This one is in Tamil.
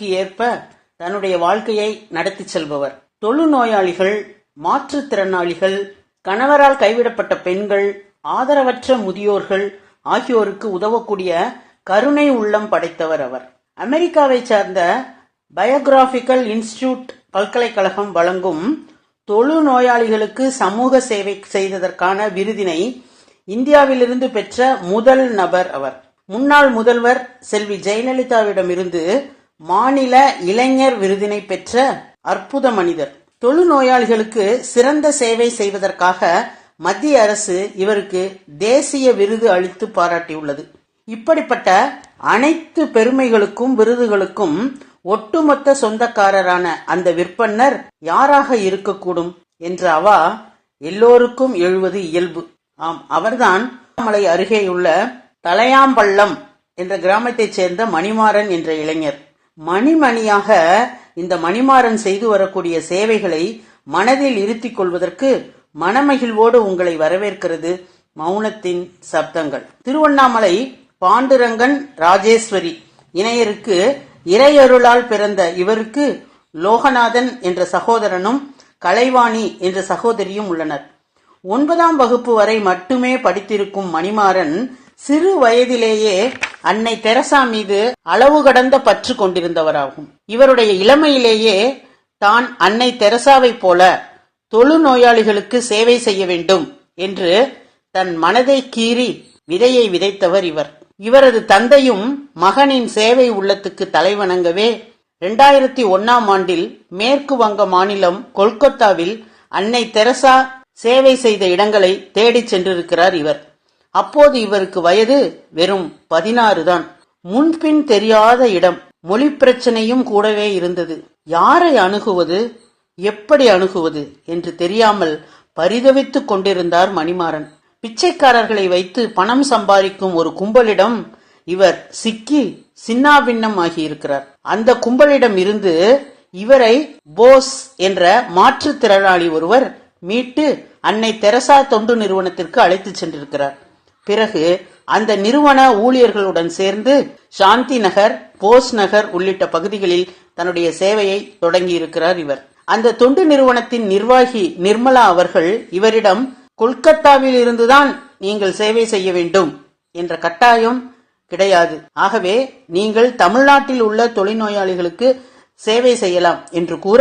சூழலுக்கு ஏற்ப தன்னுடைய வாழ்க்கையை நடத்தி செல்பவர். தொழுநோயாளிகள் மாற்றுத்திறனாளிகள் கணவரால் கைவிடப்பட்ட பெண்கள் ஆதரவற்ற முதியோர்கள் ஆகியோருக்கு உதவக்கூடிய கருணை உள்ளம் படைத்தவர் அவர். அமெரிக்காவை சார்ந்த பயோகிராபிக்கல் இன்ஸ்டிடியூட் பல்கலைக்கழகம் வழங்கும் தொழு நோயாளிகளுக்கு சமூக சேவை செய்ததற்கான விருதினை இந்தியாவிலிருந்து பெற்ற முதல் நபர் அவர். முன்னாள் முதல்வர் செல்வி ஜெயலலிதாவிடமிருந்து மாநில இளைஞர் விருதினை பெற்ற அற்புத மனிதர். தொழு நோயாளிகளுக்கு சிறந்த சேவை செய்வதற்காக மத்திய அரசு இவருக்கு தேசிய விருது அளித்து பாராட்டியுள்ளது. இப்படிப்பட்ட அனைத்து பெருமைகளுக்கும் விருதுகளுக்கும் ஒட்டுமொத்த சொந்தக்காரரான அந்த விற்பன்னர் யாராக இருக்கக்கூடும் என்ற அவா எல்லோருக்கும் எழுவது இயல்பு. ஆம் அவர்தான் மலை அருகேயுள்ள தலையாம்பள்ளம் என்ற கிராமத்தைச் சேர்ந்த மணிமாறன் என்ற இளைஞர். மணிமணியாக இந்த மணிமாறன் செய்து வரக்கூடிய சேவைகளை மனதில் இருத்திக் கொள்வதற்கு மனமகிழ்வோடு உங்களை வரவேற்கிறது மௌனத்தின் சப்தங்கள். திருவண்ணாமலை பாண்டுரங்கன் ராஜேஸ்வரி இணையருக்கு இறையருளால் பிறந்த இவருக்கு லோகநாதன் என்ற சகோதரனும் கலைவாணி என்ற சகோதரியும் உள்ளனர். ஒன்பதாம் வகுப்பு வரை மட்டுமே படித்திருக்கும் மணிமாறன் சிறு வயதிலேயே அன்னை தெரசா மீது அளவு கடந்த பற்று கொண்டிருந்தவராகும். இவருடைய இளமையிலேயே தான் அன்னை தெரசாவைப் போல தொழு நோயாளிகளுக்கு சேவை செய்ய வேண்டும் என்று தன் மனதை கீறி விதையை விதைத்தவர் இவர். இவரது தந்தையும் மகனின் சேவை உள்ளத்துக்கு தலைவணங்கவே இரண்டாயிரத்தி ஒன்னாம் ஆண்டில் மேற்கு வங்க மாநிலம் கொல்கத்தாவில் அன்னை தெரசா சேவை செய்த இடங்களை தேடிச் சென்றிருக்கிறார் இவர். அப்போது இவருக்கு வயது வெறும் பதினாறு தான். முன்பின் தெரியாத இடம் மொழி பிரச்சனையும் கூடவே இருந்தது. யாரை அணுகுவது எப்படி அணுகுவது என்று தெரியாமல் பரிதவித்துக் கொண்டிருந்தார் மணிமாறன். பிச்சைக்காரர்களை வைத்து பணம் சம்பாதிக்கும் ஒரு கும்பலிடம் இவர் சிக்கி சின்னாபின்னம் ஆகியிருக்கிறார். அந்த கும்பலிடம் இருந்து இவரை போஸ் என்ற மாற்றுத்திறனாளி ஒருவர் மீட்டு அன்னை தெரசா தொண்டு நிறுவனத்திற்கு அழைத்து சென்றிருக்கிறார். பிறகு அந்த நிறுவன ஊழியர்களுடன் சேர்ந்து சாந்தி நகர் போஸ் நகர் உள்ளிட்ட பகுதிகளில் தன்னுடைய சேவையை தொடங்கியிருக்கிறார் இவர். அந்த தொண்டு நிறுவனத்தின் நிர்வாகி நிர்மலா அவர்கள் இவரிடம் கொல்கத்தாவில் இருந்துதான் நீங்கள் சேவை செய்ய வேண்டும் என்ற கட்டாயம் கிடையாது. ஆகவே நீங்கள் தமிழ்நாட்டில் உள்ள தொழில்நோயாளிகளுக்கு சேவை செய்யலாம் என்று கூற